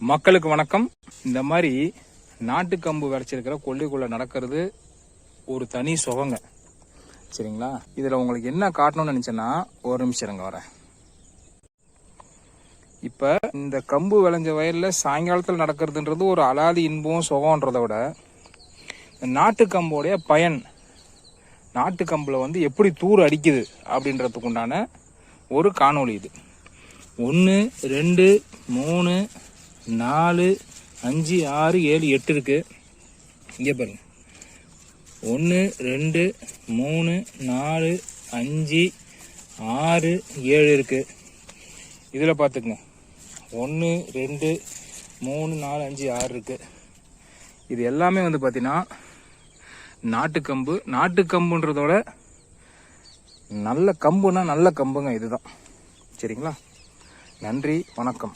மக்களுக்கு வணக்கம். இந்த மாதிரி நாட்டு கம்பு விளைச்சிருக்கிற கொல்லிக்குள்ள நடக்கிறது ஒரு தனி சுகங்க. சரிங்களா? இதில் உங்களுக்கு என்ன காட்டணும்னு நினச்சேன்னா ஒரு நிமிஷம் இருங்க வரேன். இப்போ இந்த கம்பு விளைஞ்ச வயலில் சாயங்காலத்தில் நடக்கிறதுன்றது ஒரு அலாதி இன்பம் சுகன்றதை விட இந்த நாட்டு கம்போடைய பயன் நாட்டு கம்பில் வந்து எப்படி தூர் அடிக்குது அப்படின்றதுக்குண்டான ஒரு காணொளி இது. ஒன்று ரெண்டு மூணு நாலு அஞ்சு ஆறு ஏழு எட்டு இருக்குது இங்கே பாருங்க. ஒன்று ரெண்டு மூணு நாலு அஞ்சு ஆறு ஏழு இருக்குது இதில் பார்த்துக்குங்க ஒன்று ரெண்டு மூணு நாலு அஞ்சு ஆறு இருக்குது இது எல்லாமே வந்து பார்த்தீங்கன்னா நாட்டுக்கம்பு நாட்டுக்கம்புன்றதோட நல்ல கம்புனா நல்ல கம்புங்க இதுதான். சரிங்களா? நன்றி வணக்கம்.